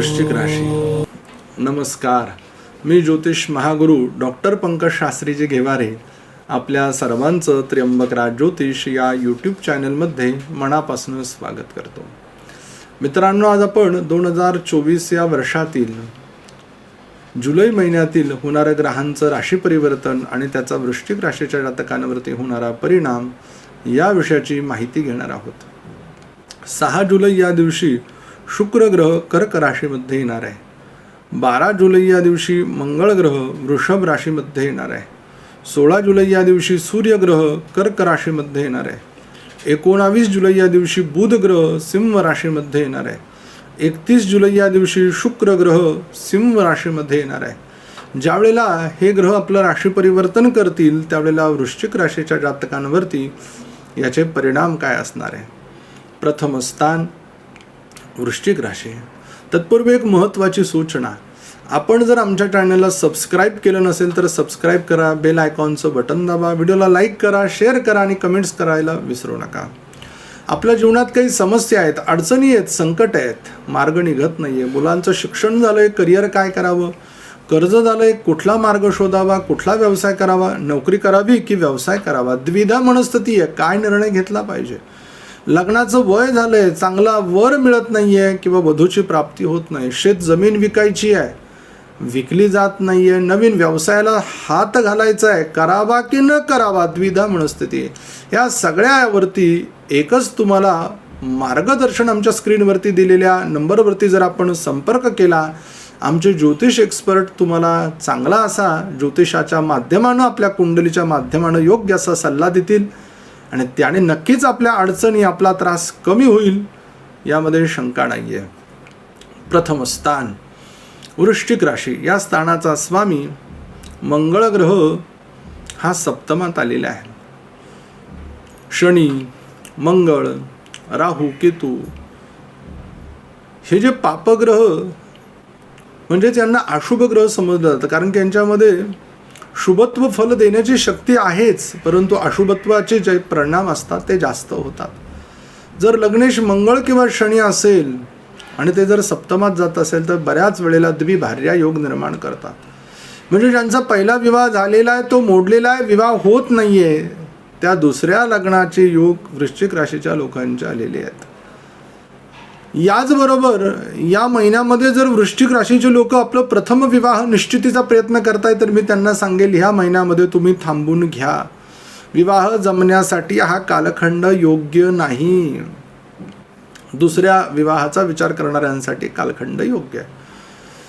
वृश्चिक राशी। नमस्कार मी ज्योतिष महागुरु डॉक्टर पंकज शास्त्रीजी घेवारे आपल्या सर्वांचं त्र्यंबकराज ज्योतिष या यूट्यूब चॅनलमध्ये मनापासून स्वागत करतो. मित्रांनो आज आपण दोन हजार चोवीस या वर्षातील जुलै महिन्यातील होणाऱ्या ग्रहांचं राशी परिवर्तन आणि त्याचा वृश्चिक राशीच्या जातकांवरती होणारा परिणाम या विषयाची माहिती घेणार आहोत. सहा जुलै या दिवशी शुक्र ग्रह कर्क राशीमध्ये येणार आहे. बारा जुलै या दिवशी मंगळ ग्रह वृषभ राशीमध्ये येणार आहे. सोळा जुलै या दिवशी सूर्यग्रह कर्क राशीमध्ये येणार आहे. एकोणावीस जुलै या दिवशी बुध ग्रह सिंह राशीमध्ये येणार आहे. एकतीस जुलै या दिवशी शुक्र ग्रह सिंह राशीमध्ये येणार आहे. ज्यावेळेला हे ग्रह आपलं राशी परिवर्तन करतील त्यावेळेला वृश्चिक राशीच्या जातकांवरती याचे परिणाम काय असणार आहे? प्रथम स्थान वृश्चिक राशी. तत्पूर्वी एक महत्त्वाची सूचना. आपण जर आमच्या चॅनलला सबस्क्राईब केलं नसेल तर सबस्क्राईब करा बेल आयकॉनचं बटन दाबा व्हिडिओला लाईक करा शेअर करा आणि कमेंट्स करायला विसरू नका. आपल्या जीवनात काही समस्या आहेत अडचणी आहेत संकट आहेत मार्ग निघत नाही आहे मुलांचं शिक्षण झालं आहे करिअर काय करावं? कर्ज झालं आहे कुठला मार्ग शोधावा? कुठला व्यवसाय करावा? नोकरी करावी की व्यवसाय करावा? द्विधा मनस्थिती आहे. काय निर्णय घेतला पाहिजे? लग्नाचं वय झालंय चांगला वर मिळत नाहीये किंवा वधूची प्राप्ती होत नाही. शेत जमीन विकायची आहे. विकली जात नाहीये. नवीन व्यवसायाला हात घालायचा आहे करावा की न करावा द्विधा मनस्थिती. या सगळ्यावरती एकच तुम्हाला मार्गदर्शन आमच्या स्क्रीनवरती दिलेल्या नंबरवरती जर आपण संपर्क केला आमचे ज्योतिष एक्सपर्ट तुम्हाला चांगला असा ज्योतिषाच्या माध्यमानं आपल्या कुंडलीच्या माध्यमानं योग्य असा सल्ला देतील. आणि त्याने नक्कीच आपल्या अडचणी आपला त्रास कमी होईल यामध्ये शंका नाही आहे प्रथम स्थान वृश्चिक राशी. या स्थानाचा स्वामी मंगळ ग्रह हा सप्तमात आलेला आहे. शनी मंगळ राहू केतू हे जे पापग्रह म्हणजे त्यांना अशुभ ग्रह समजलं जातं. कारण त्यांच्यामध्ये शुभत्व फल देण्याची शक्ती आहेच परंतु अशुभत्वाचे जे परिणाम असतात ते जास्त होतात. जर लग्नेश मंगळ किंवा शनी असेल आणि ते जर सप्तमात जात असेल तर बऱ्याच वेळेला द्विभार्या योग निर्माण करतात. म्हणजे ज्यांचा पहिला विवाह झालेला आहे तो मोडलेला आहे विवाह होत नाही आहे त्या दुसऱ्या लग्नाचे योग वृश्चिक राशीच्या लोकांचे आलेले आहेत. याचबरोबर या महिन्यामध्ये जर वृश्चिक राशीचे लोक आपलं प्रथम विवाह निश्चितीचा प्रयत्न करताय तर मी त्यांना सांगेल ह्या महिन्यामध्ये तुम्ही थांबून घ्या. विवाह जमण्यासाठी हा कालखंड योग्य नाही. दुसऱ्या विवाहाचा विचार करणाऱ्यांसाठी कालखंड योग्य आहे.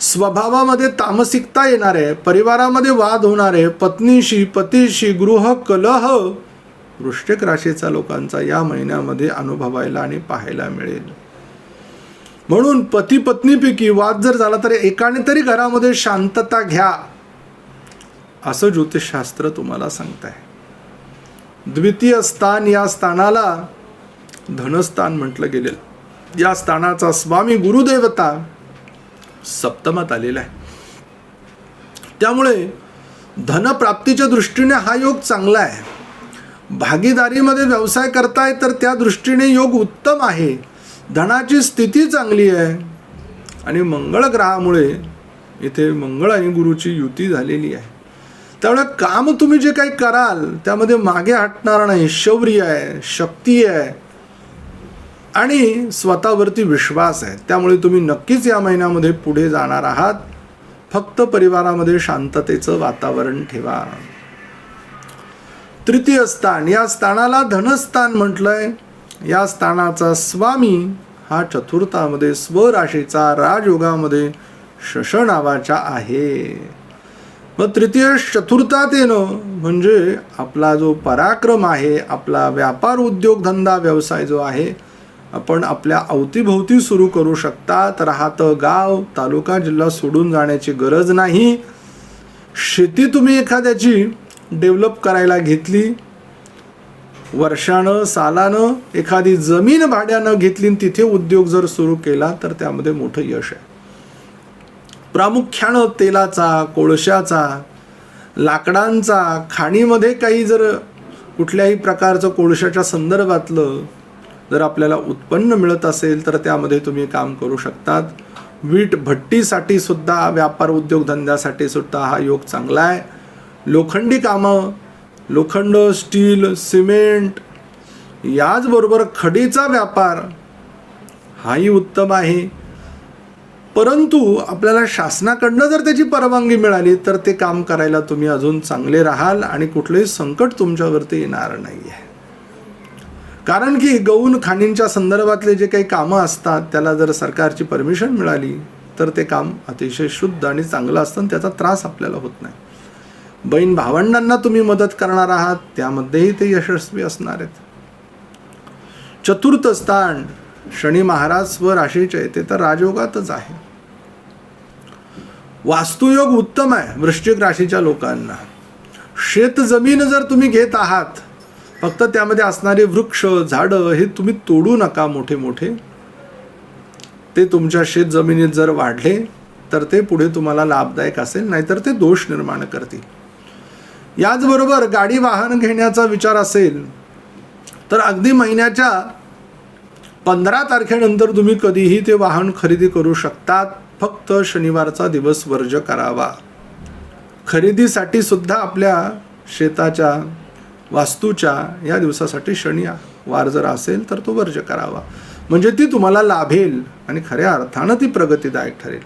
स्वभावामध्ये तामसिकता येणार आहे परिवारामध्ये वाद होणार आहे पत्नीशी पतीशी गृह कलह वृश्चिक राशीचा लोकांचा या महिन्यामध्ये अनुभवायला आणि पाहायला मिळेल. म्हणून पती पत्नीपैकी वाद जर झाला तर एकाने तरी घरामध्ये शांतता घ्या. असं ज्योतिषशास्त्र तुम्हाला सांगत आहे द्वितीय स्थान या स्थानाला धनस्थान म्हटलं गेलेलं. या स्थानाचा स्वामी गुरुदेवता सप्तमात आलेला आहे. त्यामुळे धनप्राप्तीच्या दृष्टीने हा योग चांगला आहे. भागीदारीमध्ये व्यवसाय करताय तर त्या दृष्टीने योग उत्तम आहे. धनाची स्थिती चांगली आहे. आणि मंगळ ग्रहामुळे इथे मंगळ आणि गुरुची युती झालेली आहे. त्यामुळे काम तुम्ही जे काही कराल त्यामध्ये मागे हटणार नाही. शौर्य आहे शक्ती आहे. आणि स्वतःवरती विश्वास आहे. त्यामुळे तुम्ही नक्कीच या महिन्यामध्ये पुढे जाणार आहात. फक्त परिवारामध्ये शांततेचं वातावरण ठेवा. तृतीय स्थान. या स्थानाला धनस्थान म्हटलंय. या स्थानाचा स्वामी हा चतुर्थामध्ये स्वराशीचा राजयोगामध्ये शश नावाचा आहे. मग तृतीय चतुर्थात येणं म्हणजे आपला जो पराक्रम आहे आपला व्यापार उद्योगधंदा व्यवसाय जो आहे आपण आपल्या अवतीभोवती सुरू करू शकतात राहतं गाव तालुका जिल्हा सोडून जाण्याची गरज नाही. शेती तुम्ही एखाद्याची डेव्हलप करायला घेतली वर्षानं सालानं एखादी जमीन भाड्यानं घेतली आणि तिथे उद्योग जर सुरू केला तर त्यामध्ये मोठं यश आहे. प्रामुख्यानं तेलाचा कोळशाचा लाकडांचा खाणीमध्ये काही जर कुठल्याही प्रकारचं कोळशाच्या संदर्भातलं जर आपल्याला उत्पन्न मिळत असेल तर त्यामध्ये तुम्ही काम करू शकतात. वीट भट्टीसाठी सुद्धा व्यापार उद्योगधंद्यासाठी सुद्धा हा योग चांगला आहे. लोखंडी कामं लोखंड स्टील सिमेंट याचबरोबर खडीचा व्यापार हाही उत्तम आहे. परंतु आपल्याला शासनाकडनं जर त्याची परवानगी मिळाली तर ते काम करायला तुम्ही अजून चांगले राहाल आणि कुठलंही संकट तुमच्यावरती येणार नाही आहे कारण की गौण खाणींच्या संदर्भातले जे काही कामं असतात त्याला जर सरकारची परमिशन मिळाली तर ते काम अतिशय शुद्ध आणि चांगलं असतं आणि त्याचा त्रास आपल्याला होत नाही. बहीण भावंडांना तुम्ही मदत करणार आहात त्यामध्येही ते यशस्वी असणार आहेत. चतुर्थ स्थान शनी महाराज व राशीचे ते तर राजयोगातच आहे. वास्तुयोग उत्तम आहे वृश्चिक राशीच्या लोकांना. शेत जमीन जर तुम्ही घेत आहात फक्त त्यामध्ये असणारे वृक्ष झाडं हे तुम्ही तोडू नका मोठे मोठे ते तुमच्या शेत जमिनीत जर वाढले तर ते पुढे तुम्हाला लाभदायक असेल नाहीतर ते दोष निर्माण करतील. याचबरोबर गाडी वाहन घेण्याचा विचार असेल तर अगदी महिन्याच्या पंधरा तारखेनंतर तुम्ही कधीही ते वाहन खरेदी करू शकतात. फक्त शनिवारचा दिवस वर्ज करावा. खरेदीसाठी सुद्धा आपल्या शेताच्या वास्तूच्या या दिवसासाठी शनी वार जर असेल तर तो वर्ज करावा. म्हणजे ती तुम्हाला लाभेल आणि खऱ्या अर्थानं ती प्रगतीदायक ठरेल.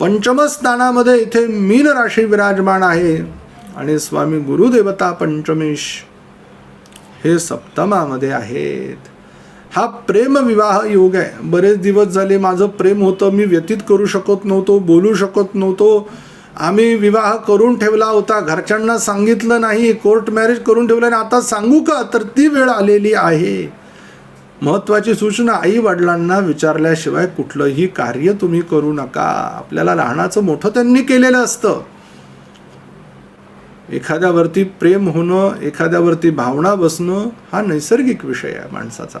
पंचमस्थानामध्ये इथे मीन राशी विराजमान आहे. आणि स्वामी गुरुदेवता पंचमेश हे सप्तमामध्ये आहेत. हा प्रेम विवाह योग आहे. बरेच दिवस झाले माझं प्रेम होतं मी व्यतीत करू शकत नव्हतो बोलू शकत नव्हतो. आम्ही विवाह करून ठेवला होता. घरच्यांना सांगितलं नाही कोर्ट मॅरेज करून ठेवलं आणि आता सांगू का? तर ती वेळ आलेली आहे. महत्त्वाची सूचना आई वडिलांना विचारल्याशिवाय कुठलंही कार्य तुम्ही करू नका. आपल्याला लहानाचं मोठं त्यांनी केलेलं असतं. एखाद्यावरती प्रेम होणं एखाद्यावरती भावना बसणं हा नैसर्गिक विषय आहे माणसाचा.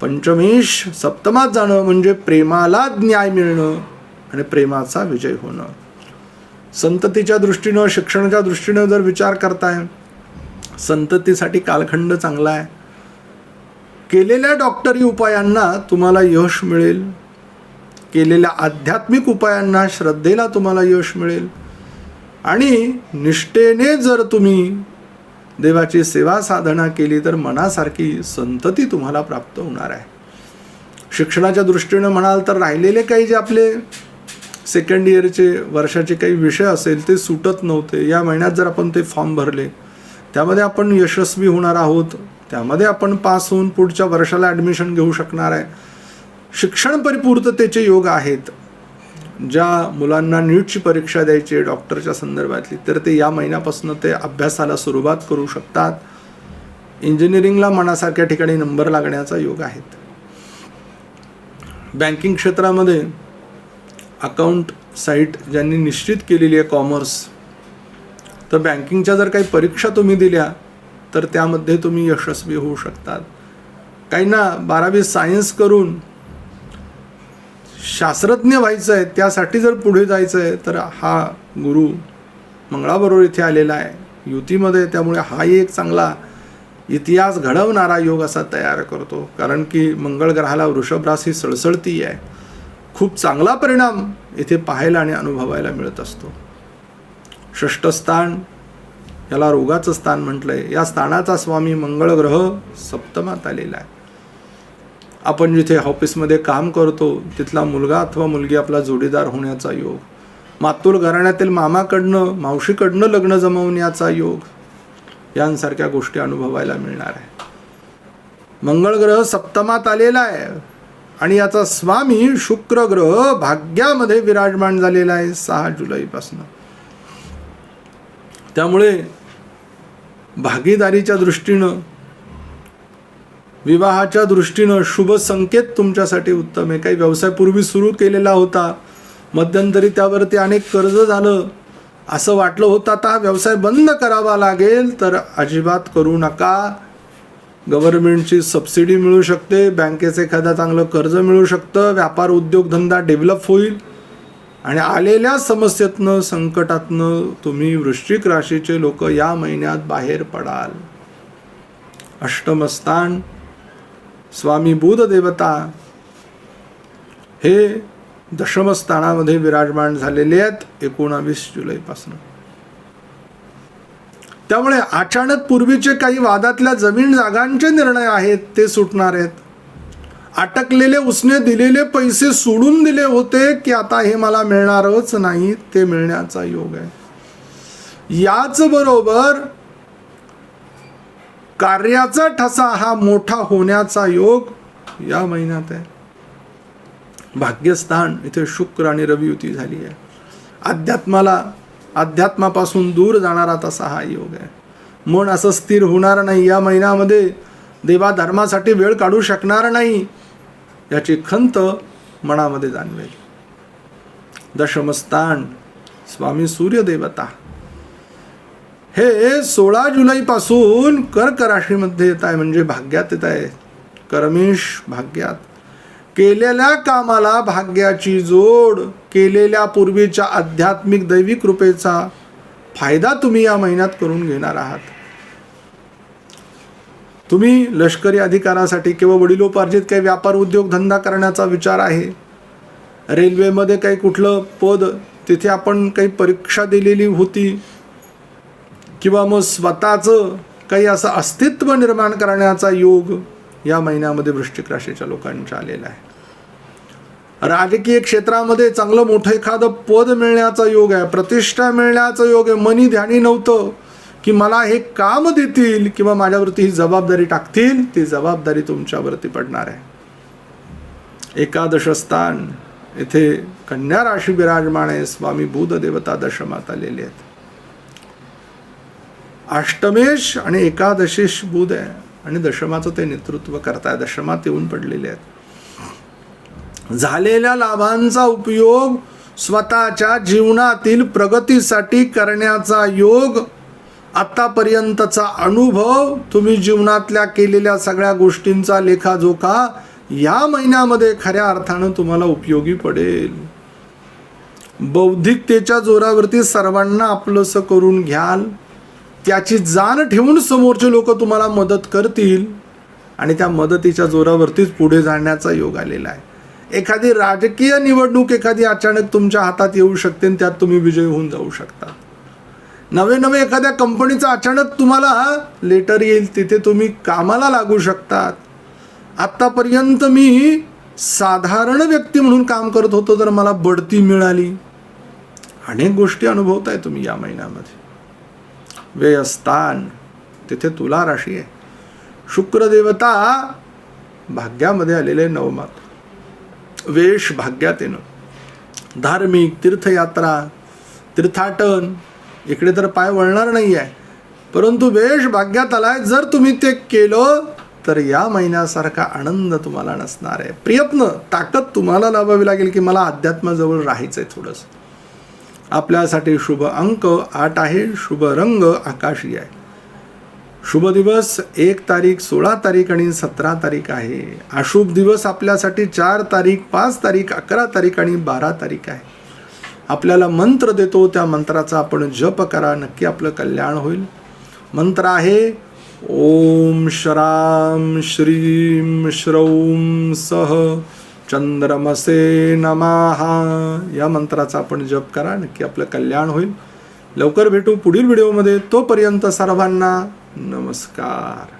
पंचमेश सप्तमात जाणं म्हणजे प्रेमाला न्याय मिळणं आणि प्रेमाचा विजय होणं. संततीच्या दृष्टीनं शिक्षणाच्या दृष्टीनं जर विचार करताय संततीसाठी कालखंड चांगला आहे. केलेल्या डॉक्टरी उपायांना तुम्हाला यश मिळेल. केलेल्या आध्यात्मिक उपायांना श्रद्धेला तुम्हाला यश मिळेल. आणि निष्ठेने जर तुम्ही देवाची सेवा साधना केली तर मनासारखी संतती तुम्हाला प्राप्त होणार आहे. शिक्षणाच्या दृष्टीनं म्हणाल तर राहिलेले काही जे आपले सेकंड इयरचे वर्षाचे काही विषय असेल ते सुटत नव्हते. या महिन्यात जर आपण ते फॉर्म भरले त्यामध्ये आपण यशस्वी होणार आहोत. त्यामध्ये आपण पास होऊन पुढच्या वर्षाला ॲडमिशन घेऊ शकणार आहे. शिक्षण परिपूर्ततेचे योग आहेत. ज्या मुलांना नीटची परीक्षा द्यायची आहे डॉक्टरच्या संदर्भातली तर ते या महिन्यापासून ते अभ्यासाला सुरुवात करू शकतात. इंजिनिअरिंगला मनासारख्या ठिकाणी नंबर लागण्याचा योग आहेत. बँकिंग क्षेत्रामध्ये अकाउंट साईट ज्यांनी निश्चित केलेली आहे कॉमर्स तर बँकिंगच्या जर काही परीक्षा तुम्ही दिल्या तर त्यामध्ये तुम्ही यशस्वी होऊ शकतात. काहींना बारावी सायन्स करून शास्त्रज्ञ व्हायचं आहे त्यासाठी जर पुढे जायचं आहे तर हा गुरु मंगळाबरोबर इथे आलेला आहे. युतीमध्ये त्यामुळे हाही एक चांगला इतिहास घडवणारा योग असा तयार करतो. कारण की मंगळ ग्रहाला वृषभरास ही सळसळती आहे खूप चांगला परिणाम इथे पाहायला आणि अनुभवायला मिळत असतो. षष्ठ स्थान याला रोगाचं स्थान म्हटलंय. या स्थानाचा स्वामी मंगळ ग्रह सप्तमात आलेला आहे. आपण जिथे ऑफिसमध्ये काम करतो तिथला मुलगा अथवा मुलगी आपला जोडीदार होण्याचा योग. मातूर घराण्यातील मामाकडनं मावशीकडनं लग्न जमवण्याचा योग. यांसारख्या गोष्टी अनुभवायला मिळणार आहे. मंगळ ग्रह सप्तमात आलेला आहे. आणि याचा स्वामी शुक्र ग्रह भाग्यामध्ये विराजमान झालेला आहे सहा जुलैपासून. त्यामुळे भागीदारीच्या दृष्टीनं विवाहाच्या दृष्टीनं शुभ संकेत तुमच्यासाठी उत्तम आहे. काही व्यवसाय पूर्वी सुरू केलेला होता. मध्यंतरी त्यावरती अनेक कर्ज झालं. असं वाटलं होतं आता हा व्यवसाय बंद करावा लागेल. तर अजिबात करू नका. गव्हर्नमेंटची सबसिडी मिळू शकते. बँकेचं एखादा चांगलं कर्ज मिळू शकतं. व्यापार उद्योगधंदा डेव्हलप होईल. आणि आलेल्या समस्येतनं संकटातनं तुम्ही वृश्चिक राशीचे लोक या महिन्यात बाहेर पडाल. अष्टमस्थान स्वामी बुध देवता हे दशमस्थानामध्ये विराजमान झालेले आहेत एकोणावीस जुलैपासून. त्यामुळे अचानक पूर्वीचे काही वादातल्या जमीन जागांचे निर्णय आहेत ते सुटणार आहेत. अटकलेले उसने दिलेले पैसे सोडून दिले होते की आता हे मला मिळणारच नाही ते मिळण्याचा योग आहे. याच बरोबर कार्याचा ठसा हा मोठा होण्याचा योग या महिन्यात आहे. भाग्यस्थान इथे शुक्र आणि रवी युती झाली आहे. अध्यात्माला अध्यात्मापासून दूर जाणारा तसा हा योग आहे. मन असं स्थिर होणार नाही. या महिन्यामध्ये देवा धर्मासाठी वेळ काढू शकणार नाही याची खंत मनामध्ये जाणवेल. दशमस्थान स्वामी सूर्यदेवता. हे सोळा जुलैपासून कर्क राशीमध्ये येत आहे म्हणजे भाग्यात येत आहे. कर्मेश भाग्यात. केलेल्या कामाला भाग्याची जोड केलेल्या पूर्वीच्या आध्यात्मिक दैविक कृपेचा फायदा तुम्ही या महिन्यात करून घेणार आहात. तुम्ही लष्करी अधिकारासाठी किंवा वडिलोपार्जित काही व्यापार उद्योग धंदा करण्याचा विचार आहे. रेल्वेमध्ये काही कुठलं पद तिथे आपण काही परीक्षा दिलेली होती. किंवा मग स्वतःचं काही असं अस्तित्व निर्माण करण्याचा योग या महिन्यामध्ये वृश्चिक राशीच्या लोकांच्या आलेला आहे. राजकीय क्षेत्रामध्ये चांगलं मोठं एखादं पद मिळण्याचा योग आहे प्रतिष्ठा मिळण्याचा योग आहे मनी ध्यानी नव्हतं की मला हे काम देतील किंवा माझ्यावरती ही जबाबदारी टाकतील ती जबाबदारी तुमच्यावरती पडणार आहे. एकादश स्थान येथे कन्या राशी विराजमान आहे स्वामी बुध देवता दशमात आलेले आहेत. अष्टमेश आणि एकादशीश बुध आहे. आणि दशमाचं ते नेतृत्व करताय. दशमात येऊन पडलेले आहेत. झालेल्या लाभांचा उपयोग स्वतःच्या जीवनातील प्रगतीसाठी करण्याचा योग आतापर्यंतचा अनुभव तुम्ही जीवनातल्या केलेल्या सगळ्या गोष्टींचा लेखाजोखा या महिन्यामध्ये खऱ्या अर्थानं तुम्हाला उपयोगी पडेल. बौद्धिकतेच्या जोरावरती सर्वांना आपलंसं करून घ्याल. त्याची जाण ठेवून समोरचे लोक तुम्हाला मदत करतील आणि त्या मदतीच्या जोरावरतीच पुढे जाण्याचा योग आलेला आहे. एखादी राजकीय निवडणूक एखादी अचानक तुमच्या हातात येऊ शकते आणि त्यात तुम्ही विजय होऊन जाऊ शकता. नवे नवे एखाद्या कंपनीचा अचानक तुम्हाला लेटर येईल तिथे तुम्ही कामाला लागू शकतात. आत्तापर्यंत मी साधारण व्यक्ती म्हणून काम करत होतो तर मला बढती मिळाली. अनेक गोष्टी अनुभवताय तुम्ही या महिन्यामध्ये. व्ययस्थान. तिथे तुला राशी आहे. शुक्रदेवता भाग्यामध्ये आलेले नवमात. वेश भाग्यात येणं धार्मिक तीर्थयात्रा तीर्थाटन इकडे तर पाय वळणार नाही आहे परंतु वेश भाग्यात आलाय जर तुम्ही ते केलं तर या महिन्यासारखा आनंद तुम्हाला नसणार आहे. प्रयत्न ताकद तुम्हाला लावावी लागेल की मला अध्यात्माजवळ राहायचं आहे थोडंसं. आपल्यासाठी शुभ अंक आठ आहे शुभ रंग आकाशी आहे. शुभ दिवस एक तारीख सोळा तारीख आणि सतरा तारीख आहे. अशुभ दिवस आपल्यासाठी चार तारीख पाच तारीख अकरा तारीख आणि बारा तारीख आहे. आपल्याला मंत्र देतो त्या मंत्राचा आपण जप करा नक्की आपलं कल्याण होईल. मंत्र आहे ओम श्राम श्रीम श्रौम सह. चंद्रमसे नमाहा या मंत्राचा आपण जप करा नक्की आपलं कल्याण होईल. लवकर भेटू पुढील व्हिडिओमध्ये. तोपर्यंत सर्वांना नमस्कार.